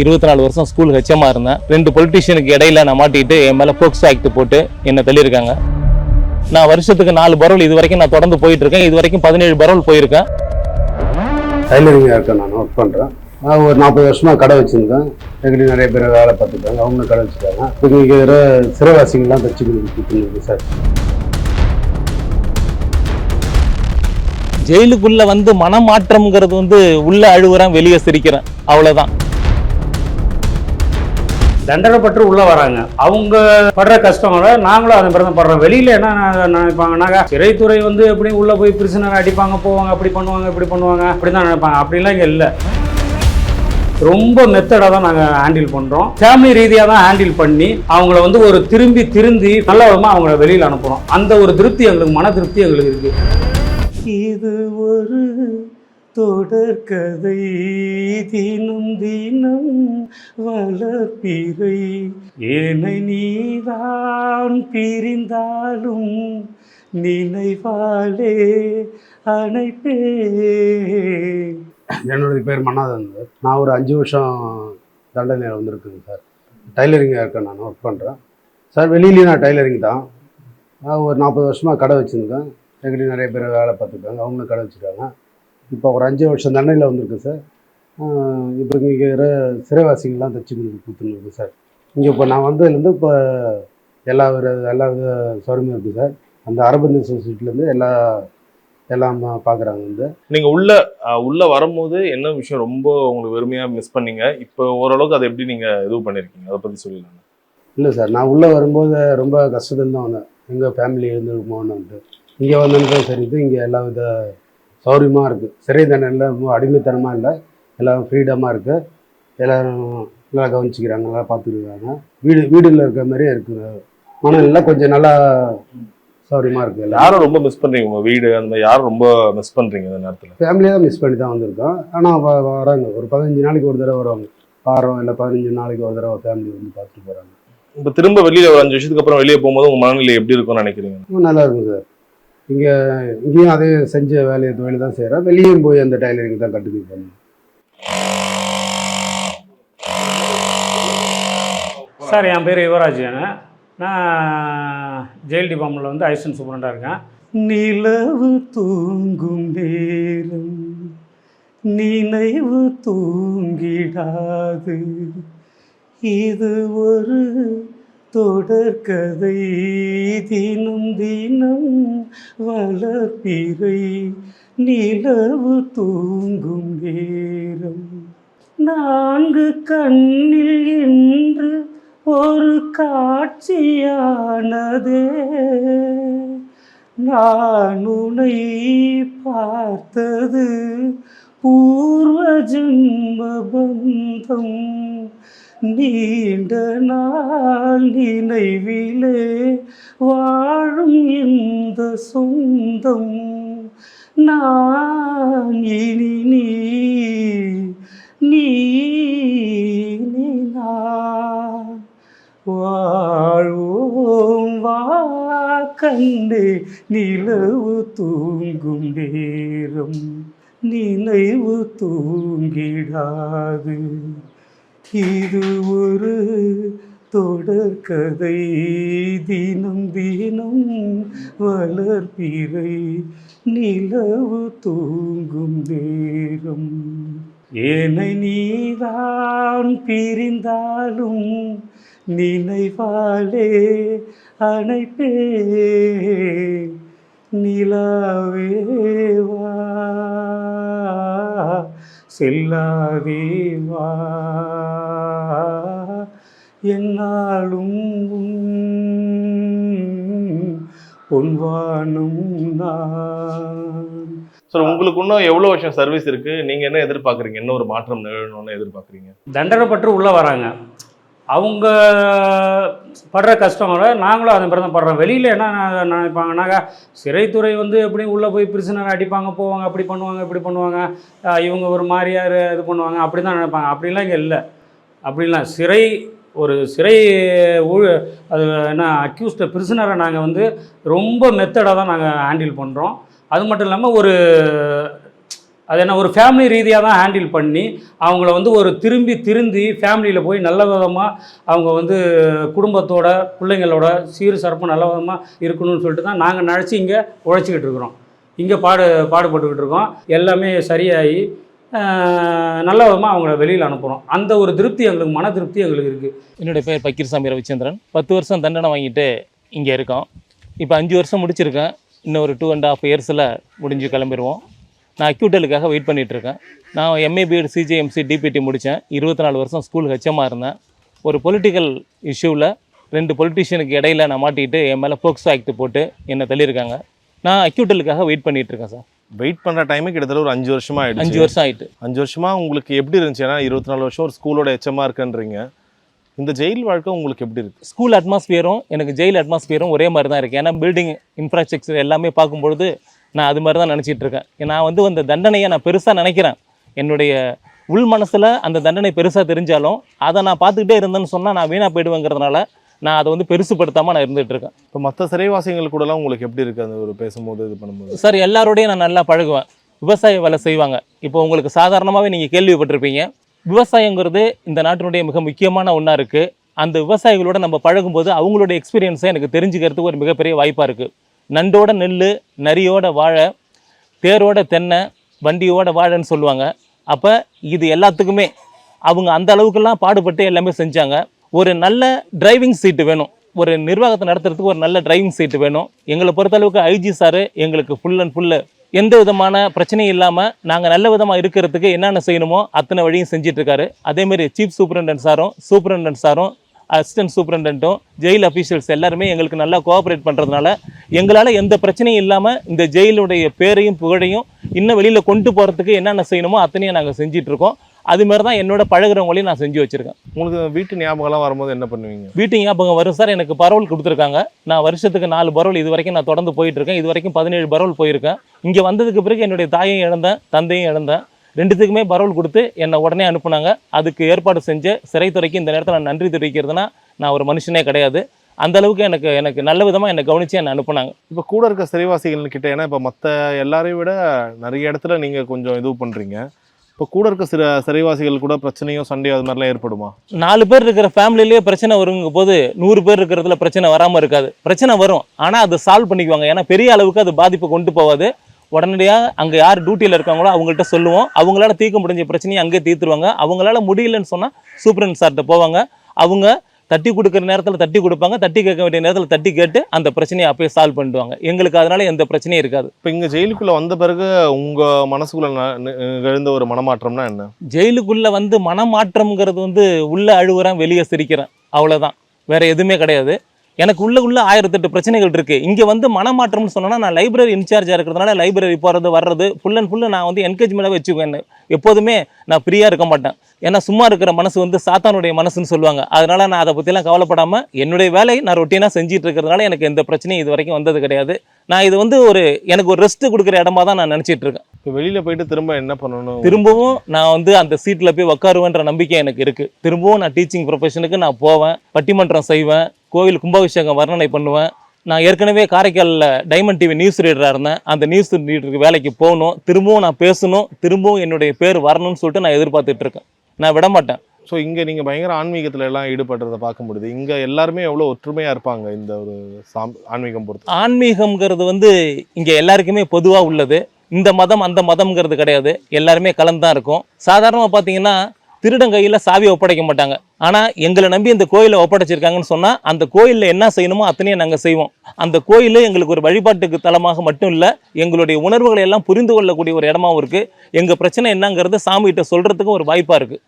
இருபத்தி நாலு வருஷம் ஸ்கூல் ஹெச்எம்மா இருந்தேன். ரெண்டு பொலிட்டிஷியனுக்கு இடையில நான் மாட்டிட்டு என் மேலே போக்சோ ஆக்ட் போட்டு என்னை தள்ளியிருக்காங்க. நான் வருஷத்துக்கு நாலு பரோல் இது வரைக்கும் நான் தொடர்ந்து போயிட்டு இருக்கேன் இது வரைக்கும் பதினேழு பரோல் போயிருக்கேன். டைலரிங்காக இருக்கேன் நான் ஒர்க் பண்ணுறேன் நான் ஒரு நாற்பது வருஷமாக கடை வச்சுருந்தேன். எங்கிட்ட நிறைய பேர் வேலை பார்த்துருக்காங்க அவங்களும் கடை வச்சுருக்காங்க இப்போ இங்கே இருக்கிற சிறைவாசிங்கெல்லாம் தச்சு கொடுத்துருக்கு சார். ஜெயிலுக்குள்ள வந்து மனமாற்றம்ங்கிறது வந்து உள்ள அழுவுறேன் வெளியே சிரிக்கிறேன். அவ்வளவுதான். தண்டனை பற்று உள்ள வராங்க. அவங்க படுற கஷ்டங்கள நாங்களும் அதை மாதிரி படுறோம். வெளியில என்ன நா- நினைப்பாங்கன்னாக்கா சிறைத்துறை வந்து எப்படி உள்ள போய் பிரிசனர் அடிப்பாங்க போவாங்க அப்படி பண்ணுவாங்க இப்படி பண்ணுவாங்க அப்படி தான் நினைப்பாங்க. அப்படிலாம் இங்கே இல்லை. ரொம்ப மெத்தடாக தான் நாங்கள் ஹேண்டில் பண்ணுறோம் ஃபேமிலி ரீதியாக தான் ஹேண்டில் பண்ணி அவங்கள வந்து ஒரு திரும்பி திருந்தி நல்ல விதமாக அவங்கள வெளியில் அனுப்புகிறோம் அந்த ஒரு திருப்தி எங்களுக்கு மன திருப்தி எங்களுக்கு இருக்குது இது ஒரு தொடர்கதை தினம் தினம் வளர்ப்பிறை ஏனை நீதான் பிரிந்தாலும் நினைவாலே அணைப்பே. என்னுடைய பேர் மன்னாதன் சார் நான் ஒரு அஞ்சு வருஷம் தண்டனையில் வந்திருக்குங்க சார். டைலரிங்காக இருக்கேன் நான் ஒர்க் பண்ணுறேன் சார் வெளியிலேயே நான் டைலரிங் தான். நான் ஒரு நாற்பது வருஷமாக கடை வச்சுருந்தேன். எங்கிட்ட நிறைய பேர் வேலை பார்த்துருக்காங்க. அவங்களும் கடை வச்சுருக்காங்க. இப்போ ஒரு அஞ்சு வருஷம் தண்டனையில் வந்திருக்கு சார். இப்போ இங்கே இருக்கிற சிறைவாசிங்கெல்லாம் தச்சு கொடுத்துருக்கு சார். இங்கே இப்போ நான் வந்ததுலேருந்து இப்போ எல்லா வித எல்லா வித சௌகரியமும் இருக்குது சார். அந்த அரபந்து சொசைட்டிலேருந்து எல்லா எல்லாம் பார்க்குறாங்க வந்து. நீங்க உள்ள உள்ள வரும்போது என்ன விஷயம் ரொம்ப உங்களுக்கு வெறுமையா மிஸ் பண்ணீங்க? இப்போ ஓரளவுக்கு அதை எப்படி நீங்க இது பண்ணிருக்கீங்க அதை பத்தி சொல்லிடலாம் இல்லை சார் நான் உள்ளே வரும்போது ரொம்ப கஷ்டத்தில் தான் வந்தேன். எங்கள் ஃபேமிலி இருந்துருமோன்னுட்டு இங்கே வந்தேன்னு சரி இது இங்கே எல்லா வித சௌரியமாக இருக்குது சிறை தண்டனையில் ரொம்ப அடிமைத்தனமாக இல்லை. எல்லாம் ஃப்ரீடமாக இருக்குது எல்லோரும் நல்லா கவனிச்சிக்கிறாங்க நல்லா பார்த்துக்கிறாங்க. வீடு வீடுல இருக்கிற மாதிரியே இருக்குது மனநிலை கொஞ்சம் நல்லா சௌரியமாக இருக்குது யாரும் ரொம்ப மிஸ் பண்றீங்க உங்க வீடு? அந்த மாதிரி யாரும் ரொம்ப மிஸ் பண்றீங்க இந்த நேரத்துல? ஃபேமிலியாக தான் மிஸ் பண்ணி தான் வந்திருக்கோம் ஆனால் வராங்க. ஒரு பதினஞ்சு நாளைக்கு ஒரு தடவை வருவாங்க. வாரம் இல்லை பதினஞ்சு நாளைக்கு ஒரு தடவை ஃபேமிலி வந்து பார்த்துட்டு போகிறாங்க இப்ப திரும்ப வெளியில ஒரு அஞ்சு வருஷத்துக்கு அப்புறம் வெளியே போகும்போது உங்க மனநிலை எப்படி இருக்கும்னு நினைக்கிறீங்க? நல்லா இருக்கும் சார். இங்கே இங்கேயும் அதே செஞ்ச வேலையை தொழில் தான் செய்கிறேன் வெளியும் போய் அந்த டைலரிங் தான் கண்டினியூ பண்ணணும் சார் என் பேர் யுவராஜன் நான் ஜெயில் டிபார்ட்மெண்ட்டில் வந்து அசிஸ்டன்ட் சூப்பரண்டாக இருக்கேன். நிலவு தூங்கும் நேரம் நினைவு தூங்கிடாது. இது ஒரு தொடர்கதை தினம் தினம் வளர்ப்பிறை நிலவு தூங்கும் நேரம். நான்கு கண்ணில் என்று ஒரு காட்சியானதே. நான் உனை பார்த்தது பூர்வ ஜன்ம பந்தம். நீண்ட நாள் நினைவிலே வாழும் இந்த சொந்தம். நான் இனி நீ வாழ்வோம் வா கண்டே நிலவு தூங்கும் நேரம் நினைவு தூங்கிடாது. இது ஒரு தொடர்கதை தினம் தினம் வளர்ப்பிறை நிலவு தூங்கும் நேரம். ஏனை நீதான் பிரிந்தாலும் நினைவாலே அணைப்பே. நிலாவேவா வா செல்லாதே வா. என்னாலும் பொன்வானும் சார் உங்களுக்கு இன்னும் எவ்வளவு வருஷம் சர்வீஸ் இருக்கு? நீங்க என்ன எதிர்பார்க்கறீங்க? என்ன ஒரு மாற்றம் நிகழணும்னு எதிர்பார்க்கறீங்க? தண்டனை பற்று உள்ளே வராங்க. அவங்க படுற கஷ்டங்களை நாங்களும் அதை மாதிரி தான் படுறோம். வெளியில் என்ன நா- நினைப்பாங்கன்னாக்கா சிறைத்துறை வந்து எப்படி உள்ளே போய் பிரிசனர் அடிப்பாங்க போவாங்க அப்படி பண்ணுவாங்க இப்படி பண்ணுவாங்க? இவங்க ஒரு மாதிரியார் இது பண்ணுவாங்க அப்படி தான் நினைப்பாங்க. அப்படிலாம் இங்கே இல்லை. அப்படிலாம் சிறை ஒரு சிறை ஊழ அது என்ன அக்யூஸ்ட பிரிசனரை நாங்கள் வந்து ரொம்ப மெத்தடாக தான் நாங்கள் ஹேண்டில் பண்ணுறோம் அது மட்டும் இல்லாமல் ஒரு அது என்ன ஒரு ஃபேமிலி ரீதியாக தான் ஹேண்டில் பண்ணி அவங்கள வந்து ஒரு திரும்பி திருந்தி ஃபேமிலியில் போய் நல்ல விதமாக அவங்க வந்து குடும்பத்தோட பிள்ளைங்களோட சீர் சிறப்பு நல்ல விதமாக இருக்கணும்னு சொல்லிட்டு தான் நாங்கள் நினச்சி இங்கே உழைச்சிக்கிட்டு இருக்கிறோம். இங்கே பாடு பாடுபட்டுக்கிட்டு இருக்கோம். எல்லாமே சரியாகி நல்ல விதமாக அவங்கள வெளியில் அனுப்புகிறோம் அந்த ஒரு திருப்தி எங்களுக்கு மன திருப்தி எங்களுக்கு இருக்குது என்னுடைய பேர் பக்கீர்சாமி ரவிச்சந்திரன். பத்து வருஷம் தண்டனை வாங்கிட்டு இங்கே இருக்கோம். இப்போ அஞ்சு வருஷம் முடிச்சிருக்கேன். இன்னும் ஒரு டூ அண்ட் ஹாஃப் இயர்ஸில் முடிஞ்சு கிளம்பிடுவோம் நான் அக்யூட்டலுக்காக வெயிட் பண்ணிட்டு இருக்கேன் நான் எம்ஏ பிஎட் சிஜேஎம்சி டிபிடி முடித்தேன். இருபத்தி நாலு வருஷம் ஸ்கூல் ஹெச்எம்மாக இருந்தேன். ஒரு பொலிட்டிக்கல் இஷ்யூவில் ரெண்டு பொலிட்டிஷியனுக்கு இடையில நான் மாட்டிக்கிட்டு என் மேலே போக்சோ ஆக்ட் போட்டு என்னை தள்ளியிருக்காங்க. நான் அக்யூட்டலுக்காக வெயிட் பண்ணிட்டு இருக்கேன் சார் வெயிட் பண்ற டைமே கிட்டத்தட்ட ஒரு அஞ்சு வருஷமா ஆயிடுச்சு. அஞ்சு வருஷம் ஆயிட்டு. அஞ்சு வருஷமா உங்களுக்கு எப்படி இருந்துச்சு? ஏன்னா இருபத்தி நாலு வருஷம் ஒரு ஸ்கூலோட எச்சமா இருக்குன்றீங்க இந்த ஜெயில் வாழ்க்கை உங்களுக்கு எப்படி இருக்கு? ஸ்கூல் அட்மாஸ்பியரும் எனக்கு ஜெயில் அட்மாஸ்பியரும் ஒரே மாதிரி தான் இருக்குது ஏன்னா பில்டிங் இன்ஃப்ராஸ்ட்ரக்சர் எல்லாமே பார்க்கும்பொழுது நான் அது மாதிரி தான் நினச்சிட்டு இருக்கேன். நான் வந்து அந்த தண்டனையை நான் பெருசாக நினைக்கிறேன். என்னுடைய உள் மனசில் அந்த தண்டனை பெருசாக தெரிஞ்சாலும் அதை நான் பார்த்துக்கிட்டே இருந்தேன்னு சொன்னால் நான் வீணாக போயிடுவேங்கிறதுனால நான் அதை வந்து பெருசுப்படுத்தாமல் நான் இருந்துகிட்டு இருக்கேன். இப்போ மற்ற சிறைவாசிகள் கூடலாம் உங்களுக்கு எப்படி இருக்கு? அந்த ஒரு பேசும்போது இது பண்ணும்போது. சார் எல்லாரோடையும் நான் நல்லா பழகுவேன். விவசாய வேலை செய்வாங்க. இப்போ உங்களுக்கு சாதாரணமாகவே நீங்கள் கேள்விப்பட்டிருப்பீங்க. விவசாயங்கிறது இந்த நாட்டினுடைய மிக முக்கியமான ஒன்றா இருக்குது அந்த விவசாயிகளோட நம்ம பழகும்போது அவங்களுடைய எக்ஸ்பீரியன்ஸை எனக்கு தெரிஞ்சுக்கிறதுக்கு ஒரு மிகப்பெரிய வாய்ப்பாக இருக்குது நண்டோட நெல் நரியோட வாழை தேரோட தென்னை வண்டியோட வாழைன்னு சொல்லுவாங்க. அப்போ இது எல்லாத்துக்குமே அவங்க அந்த அளவுக்கெல்லாம் பாடுபட்டு எல்லாமே செஞ்சாங்க. ஒரு நல்ல டிரைவிங் சீட்டு வேணும். ஒரு நிர்வாகத்தை நடத்துறதுக்கு ஒரு நல்ல டிரைவிங் சீட்டு வேணும். எங்களை பொறுத்தளவுக்கு ஐஜி சார் எங்களுக்கு ஃபுல் அண்ட் ஃபுல்லு எந்த விதமான பிரச்சனையும் இல்லாமல் நாங்கள் நல்ல விதமாக இருக்கிறதுக்கு என்னென்ன செய்யணுமோ அத்தனை வழியும் செஞ்சிட்ருக்காரு அதேமாரி சீஃப் சூப்பரண்டன்ட் சாரும் சூப்பரண்டன்ட் சாரும் அசிஸ்டன்ட் சூப்பரண்டன்ட்டும் ஜெயில் அஃபீஷியல்ஸ் எல்லாருமே எங்களுக்கு நல்லா கோஆப்ரேட் பண்ணுறதுனால எங்களால் எந்த பிரச்சனையும் இல்லாமல் இந்த ஜெயிலுடைய பேரையும் புகழையும் இன்னும் வெளியில் கொண்டு போகிறதுக்கு என்னென்ன செய்யணுமோ அத்தனையும் நாங்கள் செஞ்சிட்டு இருக்கோம் அது மாதிரி தான் என்னோட பழகுறவங்களையும் நான் செஞ்சு வச்சுருக்கேன். உங்களுக்கு வீட்டு ஞாபகம்லாம் வரும்போது என்ன பண்ணுவீங்க? வீட்டு ஞாபகம் வரும் சார். எனக்கு பரோல் கொடுத்துருக்காங்க. நான் வருஷத்துக்கு நாலு பரோல் இது வரைக்கும் நான் தொடர்ந்து போயிட்டு இருக்கேன் இது வரைக்கும் பதினேழு பரோல் போயிருக்கேன். இங்கே வந்ததுக்கு பிறகு என்னுடைய தாயையும் இழந்தேன் தந்தையும் இழந்தேன். ரெண்டுத்துக்குமே பரோல் கொடுத்து என்னை உடனே அனுப்புனாங்க. அதுக்கு ஏற்பாடு செஞ்ச சிறைத்துறைக்கு இந்த நேரத்தில் நான் நன்றி தெரிவிக்கிறதுனா நான் ஒரு மனுஷனே கிடையாது. அந்த அளவுக்கு எனக்கு எனக்கு நல்ல விதமாக என்னை கவனித்து என்னை அனுப்புனாங்க. இப்போ கூட இருக்க சிறைவாசிகள் கிட்ட ஏன்னா இப்போ மற்ற எல்லாரையும் விட நிறைய இடத்துல நீங்கள் கொஞ்சம் இது பண்ணுறீங்க இப்போ கூட இருக்க சிற சிறைவாசிகள் கூட பிரச்சனையோ சண்டையோ அது மாதிரிலாம் ஏற்படுமா? நாலு பேர் இருக்கிற ஃபேமிலிலேயே பிரச்சனை வருங்க போது நூறு பேர் இருக்கிறதுல பிரச்சனை வராமல் இருக்காது. பிரச்சனை வரும். ஆனால் அதை சால்வ் பண்ணிக்குவாங்க. ஏன்னா பெரிய அளவுக்கு அது பாதிப்பு கொண்டு போகாது. உடனடியாக அங்கே யார் டியூட்டியில் இருக்காங்களோ அவங்கள்ட்ட சொல்லுவோம். அவங்களால தீர்க்க முடிஞ்ச பிரச்சனையை அங்கேயே தீர்த்துருவாங்க. அவங்களால முடியலன்னு சொன்னால் சூப்பரண்ட் சார்கிட்ட போவாங்க. அவங்க தட்டி கொடுக்குற நேரத்தில் தட்டி கொடுப்பாங்க. தட்டி கேட்க வேண்டிய நேரத்தில் தட்டி கேட்டு அந்த பிரச்சனையை அப்பயே சால்வ் பண்ணிடுவாங்க. எங்களுக்கு அதனால எந்த பிரச்சனையும் இருக்காது. இப்போ இங்கே ஜெயிலுக்குள்ளே வந்த பிறகு உங்கள் மனசுக்குள்ள எழுந்த ஒரு மனமாற்றம்னா என்ன? ஜெயிலுக்குள்ள வந்து மனமாற்றம்ங்கிறது வந்து உள்ள அழுகுறேன் வெளியே சிரிக்கிறேன். அவ்வளவுதான். வேற எதுவுமே கிடையாது. எனக்கு உள்ள உள்ள ஆயிரத்தெட்டு பிரச்சனைகள் இருக்கு. இங்க வந்து மனமாற்றம்னு சொன்னா நான் லைப்ரரி இன்சார்ஜா இருக்கிறதுனால லைப்ரரி போறது வர்றது ஃபுல் அண்ட் ஃபுல்லு நான் வந்து என்கரேஜ்மெண்ட்டாக வச்சுக்குவேன் எப்போதுமே நான் ஃப்ரீயா இருக்க மாட்டேன். ஏன்னா சும்மா இருக்கிற மனசு வந்து சாத்தானுடைய மனசுன்னு சொல்லுவாங்க. அதனால நான் அதை பற்றிலாம் கவலைப்படாம என்னுடைய வேலையை நான் ரொட்டீனாக செஞ்சுட்டு இருக்கிறதுனால எனக்கு எந்த பிரச்சனையும் இது வரைக்கும் வந்தது கிடையாது. நான் இது வந்து ஒரு எனக்கு ஒரு ரெஸ்ட் கொடுக்குற இடமா தான் நான் நினச்சிட்டு இருக்கேன். இப்போ வெளியில் போயிட்டு திரும்ப என்ன பண்ணணும்? திரும்பவும் நான் வந்து அந்த சீட்டில் போய் உட்காருவேன்ற நம்பிக்கை எனக்கு இருக்குது திரும்பவும் நான் டீச்சிங் ப்ரொஃபஷனுக்கு நான் போவேன் பட்டிமன்றம் செய்வேன். கோவில் கும்பாபிஷேகம் வர்ணனை பண்ணுவேன். நான் ஏற்கனவே காரைக்காலில் டைமண்ட் டிவி நியூஸ் ரீடராக இருந்தேன். அந்த நியூஸ் ரீடருக்கு வேலைக்கு போகணும். திரும்பவும் நான் பேசணும். திரும்பவும் என்னுடைய பேர் வரணும்னு சொல்லிட்டு நான் எதிர்பார்த்துட்டு இருக்கேன். நான் விட மாட்டேன். ஸோ இங்கே நீங்கள் பயங்கர ஆன்மீகத்துல எல்லாம் ஈடுபடுறத பார்க்க முடியுது இங்கே எல்லாருமே எவ்வளோ ஒற்றுமையாக இருப்பாங்க இந்த ஒரு சாம் ஆன்மீகம் பொறுத்து? ஆன்மீகம்ங்கிறது வந்து இங்கே எல்லாருக்குமே பொதுவாக உள்ளது. இந்த மதம் அந்த மதம்ங்கிறது கிடையாது. எல்லாருமே கலந்து தான் இருக்கும். சாதாரணமாக பார்த்தீங்கன்னா திருடன் கையில் சாவி ஒப்படைக்க மாட்டாங்க. ஆனால் எங்களை நம்பி இந்த கோயிலை ஒப்படைச்சிருக்காங்கன்னு சொன்னால் அந்த கோயிலில் என்ன செய்யணுமோ அத்தனையும் நாங்கள் செய்வோம். அந்த கோயில் எங்களுக்கு ஒரு வழிபாட்டுக்கு தலமாக மட்டும் இல்லை எங்களுடைய உணர்வுகளை எல்லாம் புரிந்து கொள்ளக்கூடிய ஒரு இடமாவும் இருக்குது எங்கள் பிரச்சனை என்னங்கிறது சாமிகிட்ட சொல்கிறதுக்கு ஒரு வாய்ப்பாக இருக்குது